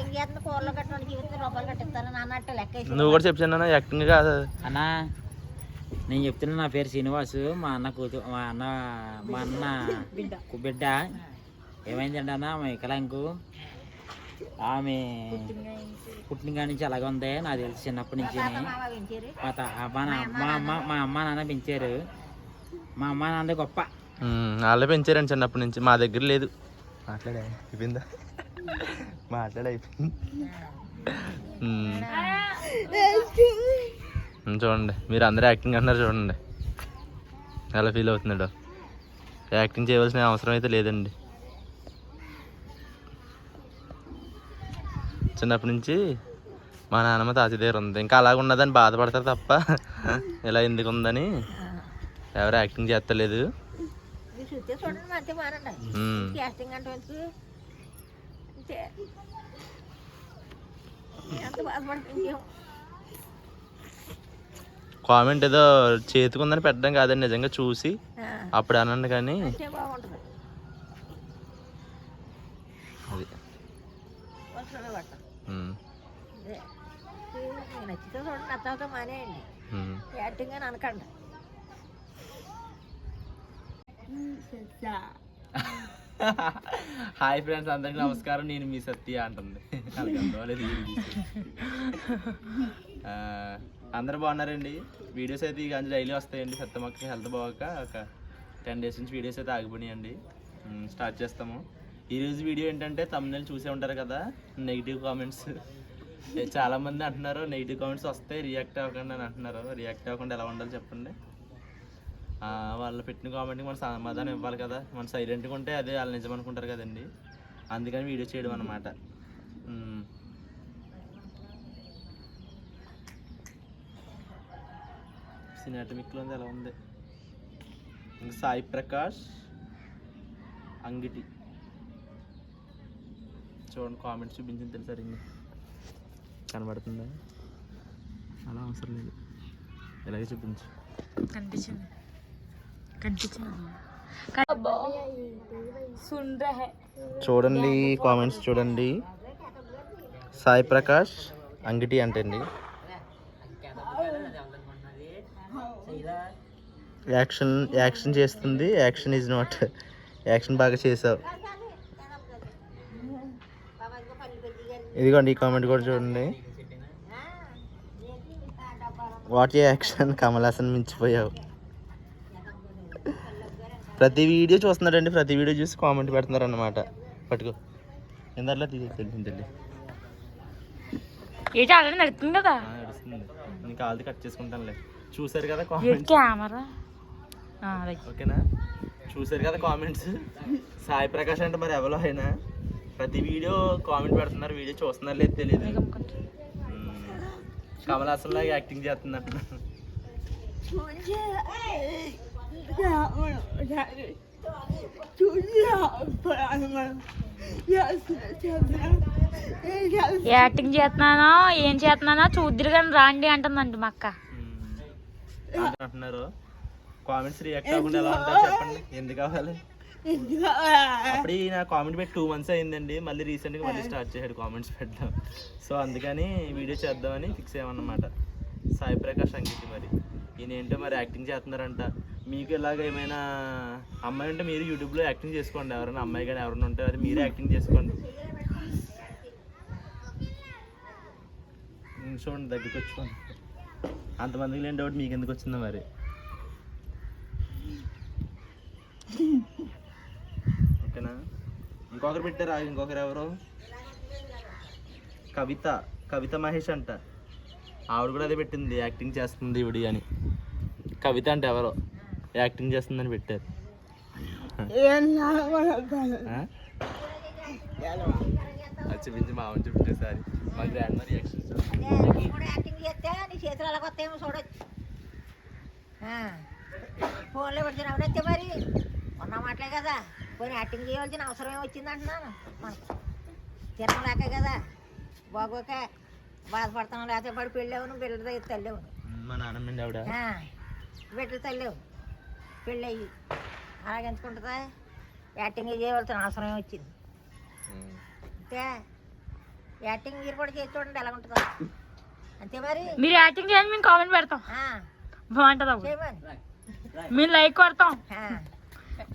Acting చేస్తున్న కూరలో కట్టిన జీవితం రూపాయలు కట్టిస్తాను అన్నట్టు లెక్క వేసి నువ్వు కూడా చెప్తాను యాక్టింగ్ కాదు. అన్నా నేను చెప్తున్నా నా పేరు శ్రీనివాసు మా అన్న కూతు మా అన్న మా అన్న బిడ్డ. ఏమైందంటే అన్న మా వికలాంకు ఆమె పుట్టిన కాడి నుంచి అలాగే ఉంది నాకు తెలిసి చిన్నప్పటి నుంచి మా తా- మా నా- మా అమ్మ మా అమ్మ నాన్న. పెంచారు. మా అమ్మ నాన్న గొప్ప. వాళ్ళే పెంచారండి చిన్నప్పటి నుంచి మా దగ్గర లేదు. మాట్లాడే అయిపోయిందా మాట్లాడే అయిపోయింది ఉమ్. ఉమ్, చూడండి మీరు అందరూ యాక్టింగ్ అంటున్నారు చూడండి. ఎలా ఫీల్ అవుతున్నాడో యాక్టింగ్ చేయవలసిన అవసరం అయితే లేదండి. చిన్నప్పటి నుంచి మా నాన్నమ్మ తాతయ్య దగ్గర ఉంది. ఇంకా అలాగ ఉన్నదని బాధపడతారు తప్ప ఇలా ఎందుకు ఉందని ఎవరు యాక్టింగ్ చేస్తలేదు. ఎంత బాధపడుతుంది కామెంట్ ఏదో చేతికుందని పెట్టడం కాదండి నిజంగా చూసి అప్పుడు అనండి కానీ. అది. నచ్చితే చూడండి మానేయండి. యాక్టింగ్ అని అనకండి. హాయ్ ఫ్రెండ్స్ అందరికి నమస్కారం. నేను మీ సత్య అంటుంది. అందరు బాగున్నారండి? వీడియోస్ అయితే ఇక డైలీ వస్తాయండి. సత్యమ్మకి హెల్త్ బాగోక ఒక టెన్ డేస్ నుంచి వీడియోస్ అయితే ఆగిపోయినాయండి. స్టార్ట్ చేస్తాము. ఈరోజు వీడియో ఏంటంటే తమిళ చూసే ఉంటారు కదా నెగిటివ్ కామెంట్స్ చాలామంది అంటున్నారు నెగిటివ్ కామెంట్స్ వస్తే రియాక్ట్ అవ్వకుండా అని అంటున్నారు. రియాక్ట్ అవ్వకుండా ఎలా ఉండాలి చెప్పండి. వాళ్ళు పెట్టిన కామెంట్కి మనం సమాధానం ఇవ్వాలి కదా. మనం సైలెంట్గా ఉంటే అదే వాళ్ళు నిజం అనుకుంటారు కదండి. అందుకని వీడియో చేయడం అన్నమాట. సినిమాటమిక్లో ఉంది ఎలా ఉంది. ఇంకా సాయి ప్రకాష్ అంగిటి. చూడండి కామెంట్స్ చూపించింది తెలుసా రింగ్? కనబడుతుందా? అలా అవసరం లేదు. ఇలాగే చూపించు. కనిపించింది. చూడండి కామెంట్స్ చూడండి. సాయి ప్రకాష్ అంగిటి అంటండి. యాక్షన్ యాక్షన్ చేస్తుంది. యాక్షన్ ఈజ్ నాట్ యాక్షన్ బాగా చేసావు. ఇదిగోండి ఈ కామెంట్ కూడా చూడండి. వాట్ యాక్షన్ కమల్ హాసన్ మించిపోయావు. ప్రతి వీడియో చూస్తున్నాడండి ప్రతి వీడియో చూసి కామెంట్ పెడుతున్నారు అన్నమాట పట్టుకో ఇందర్లో తెలిసింది తెలియదు ఏంటి ఆల్రెడీ నడుతుంది కదా? నడుస్తుంది. నీకు ఆల్ది కట్ చేసుకుంటానులే. చూసారు కదా కెమెరా? అదే. ఓకేనా? చూసారు కదా కామెంట్స్ సాయి ప్రకాష్ అంటే మరి ఎవరో అయినా ప్రతి వీడియో కామెంట్ పెడుతున్నారు వీడియో చూస్తున్నారు లేదు తెలియదు కమల్ హాసన్ లాగా యాక్టింగ్ చేస్తున్నట్టు యాక్టింగ్ చేస్తున్నానో ఏం చేస్తున్నానో చూద్దరు కానీ రాండి అంటుందండి మా అక్క. అంటున్నారు. కామెంట్స్ రియాక్ట్ అవ్వకుండా ఎలా ఉంటారు చెప్పండి. ఎందుకు కావాలి? అప్పుడు నా కామెంట్ పెట్టి టూ మంత్స్ అయిందండి. మళ్ళీ రీసెంట్గా మళ్ళీ స్టార్ట్ చేశాడు కామెంట్స్ పెట్టడం. సో అందుకని వీడియో చేద్దామని ఫిక్స్ అయ్యామన్నమాట. సాయి ప్రకాష్ అంకితి మరి. ఈయన ఏంటో మరి యాక్టింగ్ చేస్తున్నారంట. మీకు ఇలాగ ఏమైనా అమ్మాయి ఉంటే మీరు యూట్యూబ్లో యాక్టింగ్ చేసుకోండి. ఎవరైనా అమ్మాయి కానీ ఎవరైనా ఉంటే అది మీరే యాక్టింగ్ చేసుకోండి. చూడండి దగ్గరికి వచ్చుకోండి. అంతమందికి లేని డౌట్ మీకు ఎందుకు వచ్చిందో మరి. ఓకేనా? ఇంకొకరు పెట్టారా? ఇంకొకరు ఎవరు? కవిత. కవిత మహేష్ అంట. ఆవిడ కూడా అదే పెట్టింది యాక్టింగ్ చేస్తుంది ఇవిడి అని. కవిత అంటే ఎవరో? యాక్టింగ్ చేస్తుందని పెట్టారు. చూపించి మా ఆమె చూపించేసారి మా గ్రాండ్ రియాక్షన్ అదే నీ కూడా యాక్టింగ్ చేస్తే నీ చేతులు అలా కొత్త ఏమో చూడొచ్చు ఫోన్లో పెడితే అవునైతే మరి. ఉన్న మాటలే కదా. పోనీ యాక్టింగ్ చేయవలసిన అవసరం ఏమి వచ్చింది అంటున్నాను. మనకు తినలేక కదా. బాగోక బాధపడతాం లేకపోతే పడి పెళ్ళేవును బిడ్డల దగ్గర తల్లేవు మా నాన్నమ్మండి ఆవిడ. బిడ్డలు తల్లేవు పెళ్ళయ్యి అలాగెందుకుంటుందా యాక్టింగ్ చేయవలసిన అవసరం వచ్చింది? అంతే యాక్టింగ్ మీరు కూడా చేసి చూడండి ఎలా ఉంటుందో. అంతే మరి? మీరు యాక్టింగ్ చేయండి మేము కామెంట్ పెడతాం. ఆ, బాగుంటుంది మేము లైక్ కొడతాం. ఆ,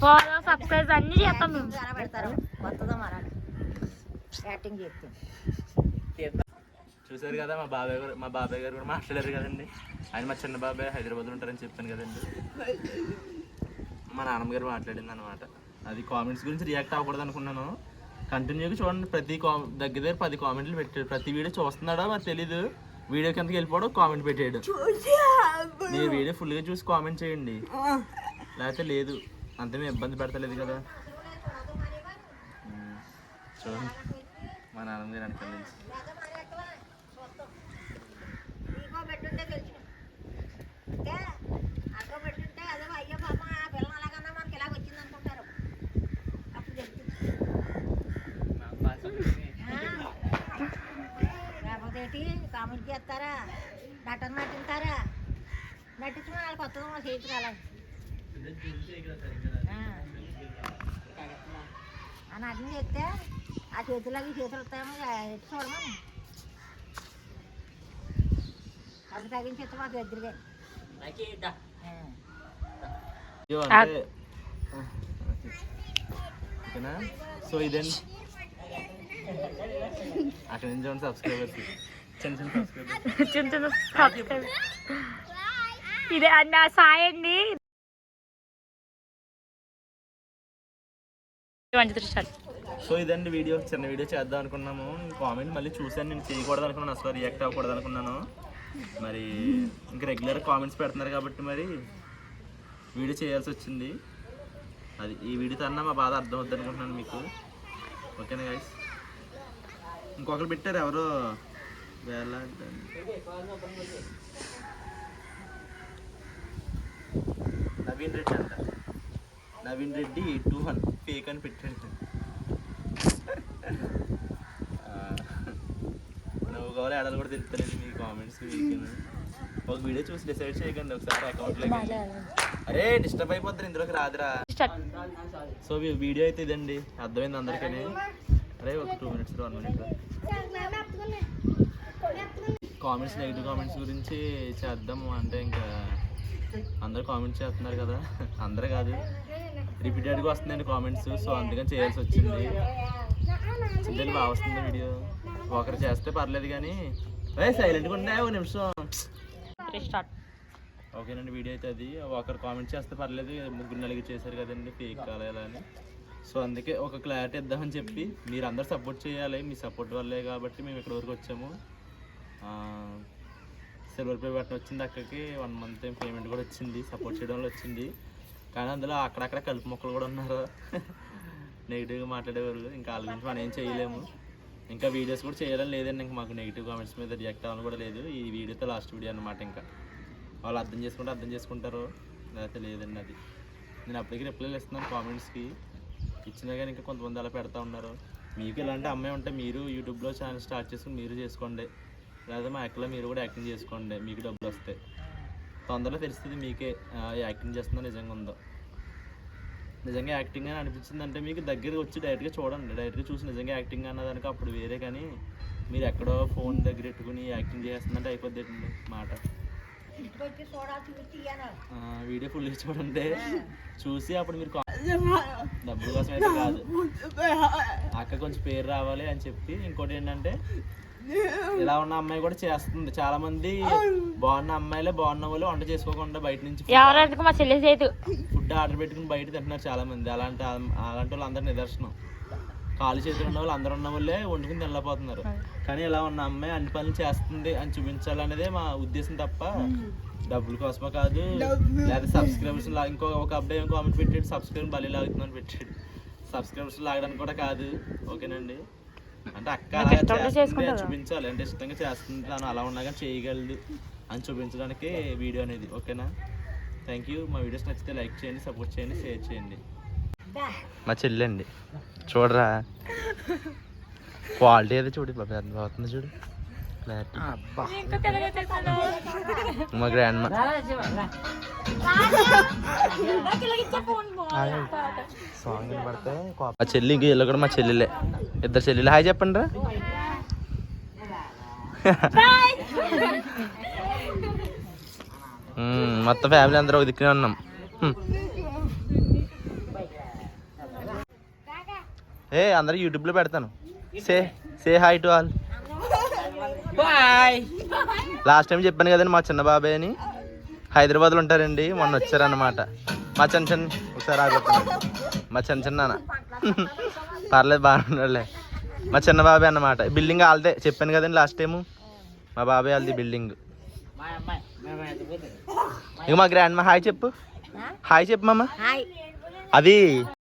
ఫాలో సబ్స్క్రైబ్ అన్ని చేస్తాం మేము. ఎలా పెడతారు కొత్తదో మరా యాక్టింగ్ చేస్తే. చూసారు కదా మా బాబాయ్ గారు మా బాబాయ్ గారు కూడా మాట్లాడారు కదండి. ఆయన మా చిన్న బాబాయ్ హైదరాబాద్లో ఉంటారని చెప్పాను కదండి. మా నాన్నమ్మ గారు మాట్లాడింది అనమాట అది కామెంట్స్ గురించి రియాక్ట్ అవ్వకూడదు అనుకున్నాను. కంటిన్యూగా చూడండి. ప్రతి కా దగ్గర దగ్గర పది కామెంట్లు పెట్టాడు. ప్రతి వీడియో చూస్తున్నాడో మరి తెలీదు. వీడియో కిందకి వెళ్ళిపోవడం కామెంట్ పెట్టాడు. మీరు వీడియో ఫుల్గా చూసి కామెంట్ చేయండి. లేకపోతే లేదు. అంతే మేము ఇబ్బంది పెడతలేదు కదా. చూడండి. మా నాన్నమ్మ గారు అనుకోండి నీకో పెట్టుంటే తెలుసు అంటే అక్కో పెట్టుంటే అదే అయ్యో పాప ఆ పిల్లలు అలాగన్నా మనకి ఇలాగ వచ్చింది అనుకుంటారు అప్పుడు తెలుస్తుంది లేకపోతే ఏంటి? కామెంట్ చేస్తారా? నటన నటింటారా నటించిన వాళ్ళు కొత్తగా మా చేతికి అలా ఆ. నటన చేస్తే ఆ చేతులకి చేతులు వస్తాయేమో ఎత్తి చూడమని అది తగ్గించేస్తే మాకు ఎదురుగా. సో ఇదండి అక్కడ నుంచి చూడండి సబ్స్క్రైబర్స్ చిన్న చిన్న సబ్స్క్రైబర్స్ చిన్న చిన్న సబ్స్క్రైబ్ ఇదే నా సాయి అండి వన్ త్రీ స్టార్ట్ సో ఇదండి వీడియో. చిన్న వీడియో చేద్దాం అనుకున్నాము. కామెంట్ మళ్ళీ చూశాను. నేను చేయకూడదు అనుకున్నాను. అసలు రియాక్ట్ అవ్వకూడదు అనుకున్నాను. మరి ఇంక రెగ్యులర్ కామెంట్స్ పెడుతున్నారు కాబట్టి మరి వీడియో చేయాల్సి వచ్చింది. అది ఈ వీడియో తన్నా మా బాధ అర్థం అవుద్ది అనుకుంటున్నాను మీకు. ఓకేనా గైస్ ఇంకొకరు పెట్టారు ఎవరో వేళ నవీన్ రెడ్డి అంట. Naveen Reddy two one fake అని పెట్టాడు. నువ్వు కావాలి ఆడాలి కూడా తెలుపుతానండి మీ కామెంట్స్ ఒక వీడియో చూసి డిసైడ్ చేయకండి ఒకసారి అకౌంట్లో అరే డిస్టర్బ్ అయిపోతుంది ఇందులోకి రాదురా. సో వీ- వీడియో అయితే ఇదండి. అర్థమైంది అందరికీ అరే ఒక two minutes one minute comments negative comments గురించి చేద్దాము. అంటే ఇంకా అందరు కామెంట్స్ చేస్తున్నారు కదా. అందరు కాదు. రిపీటెడ్గా వస్తుందండి కామెంట్స్ సో అందుకని చేయాల్సి వచ్చింది. చిన్నది బాగా వస్తుంది వీడియో ఒకరు చేస్తే పర్లేదు కానీ. సైలెంట్గా ఉన్నాయి ఒక నిమిషం. ఓకేనండి వీడియో అయితే అది. ఒకరు కామెంట్ చేస్తే పర్లేదు. ముగ్గురు నలుగురు చేశారు కదండి ఫేక్ కాలేలా అని. సో అందుకే ఒక క్లారిటీ ఇద్దామని చెప్పి మీరు అందరు సపోర్ట్ చేయాలి. మీ సపోర్ట్ వల్లే కాబట్టి మేము ఇక్కడ వరకు వచ్చాము. సిల్వర్ పే బట్టన్ వచ్చింది అక్కడికి. వన్ మంత్ పేమెంట్ కూడా వచ్చింది. సపోర్ట్ చేయడం వల్ల వచ్చింది. కానీ అందులో అక్కడక్కడ కలుపు మొక్కలు కూడా ఉన్నారు. నెగిటివ్గా మాట్లాడేవారు. ఇంకా వాళ్ళ గురించి మనం ఏం చేయలేము. ఇంకా వీడియోస్ కూడా చేయడం లేదండి. ఇంకా మాకు నెగిటివ్ కామెంట్స్ మీద రియాక్ట్ అవ్వడం కూడా లేదు. ఈ వీడియోతో లాస్ట్ వీడియో అనమాట ఇంకా. వాళ్ళు అర్థం చేసుకుంటే అర్థం చేసుకుంటారు. లేకపోతే లేదండి అది. నేను అప్పటికి రిప్లైలు ఇస్తున్నాను కామెంట్స్కి ఇచ్చినా కానీ ఇంకా కొంతమంది అలా పెడతా ఉన్నారు. మీకు ఇలాంటి అమ్మాయి ఉంటే మీరు యూట్యూబ్లో ఛానల్ స్టార్ట్ చేసుకుని మీరు చేసుకోండి. లేదా మా యాక్ట్లో మీరు కూడా యాక్టింగ్ చేసుకోండి. మీకు డబ్బులు వస్తాయి తొందరలో తెలుస్తుంది మీకే యాక్టింగ్ చేస్తుందో నిజంగా ఉందో. నిజంగా యాక్టింగ్ అని అనిపించింది అంటే మీకు దగ్గర వచ్చి డైరెక్ట్గా చూడండి. డైరెక్ట్గా చూసి నిజంగా యాక్టింగ్ అన్నదానికి అప్పుడు వేరే కానీ మీరు ఎక్కడో ఫోన్ దగ్గర పెట్టుకుని యాక్టింగ్ చేస్తుందంటే అయిపోద్ది మాట. వీడియో ఫుల్ చూడండి. చూసి అప్పుడు మీరు డబ్బుల కోసం అయితే కాదు. అక్క కొంచెం పేరు రావాలి అని చెప్పి ఇంకోటి ఏంటంటే ఇలా ఉన్న అమ్మాయి కూడా చేస్తుంది. చాలా మంది బాగున్న అమ్మాయిలే బాగున్న వాళ్ళు వంట చేసుకోకుండా బయట నుంచి ఫుడ్ ఆర్డర్ పెట్టుకుని బయట తింటున్నారు చాలా మంది అలాంటి అలాంటి వాళ్ళు అందరు నిదర్శనం. కాలు చేతులు ఉన్న వాళ్ళు అందరు ఉన్న వాళ్ళే వండుకుని తినలేకపోతున్నారు. కానీ ఇలా ఉన్న అమ్మాయి అన్ని పనులు చేస్తుంది అని చూపించాలనేదే మా ఉద్దేశం తప్ప డబ్బుల కోసమో కాదు లేదా సబ్స్క్రైబర్స్ ఇంకో ఒక అబ్బాయి కామెంట్ పెట్టాడు సబ్స్క్రైబర్ బలి లాగుతుందని పెట్టాడు. సబ్స్క్రైబర్స్ లాగడానికి కూడా కాదు ఓకేనండి? అంటే అక్క? చూపించాలి. అంటే ఇష్టంగా చేస్తుంది తను అలా ఉన్నా కానీ చేయగలదు అని చూపించడానికి వీడియో అనేది ఓకేనా? థ్యాంక్ యూ మా వీడియోస్ నచ్చితే లైక్ చేయండి సపోర్ట్ చేయండి షేర్ చేయండి. మా చెల్లి అండి చూడరా? క్వాలిటీ అయితే చూడు బాబు ఎంత బాగుంది చూడు. క్లారిటీ మా గ్రాండ్ మా సాంగ్ మా చెల్లి ఇంక వీళ్ళు కూడా మా చెల్లెలే. ఇద్దరు చెల్లెలు. హాయ్ చెప్పండి రా మ్మ్, మొత్తం ఫ్యామిలీ అందరూ ఒక దిక్కునే ఉన్నాం. ఏ అందరూ యూట్యూబ్లో పెడతాను. Say say hi to all bye last time చెప్పాను కదండి మా చిన్న బాబాయ్ అని. హైదరాబాద్లో ఉంటారండి మొన్న వచ్చారన్నమాట. మా చిన్న చిన్న ఒకసారి ఆగిపోతున్నాను మా చిన్న చిన్న నాన్న. పర్లేదు బాగానే ఉన్నాడులే. మా చిన్న బాబాయ్ అన్నమాట. బిల్డింగ్ వాళ్ళదే. చెప్పాను కదండి లాస్ట్ టైము మా బాబాయ్ వాళ్ళది బిల్డింగ్. ఇక మా గ్రాండ్ మా హాయ్ చెప్పు హాయ్ చెప్పు మామ. అది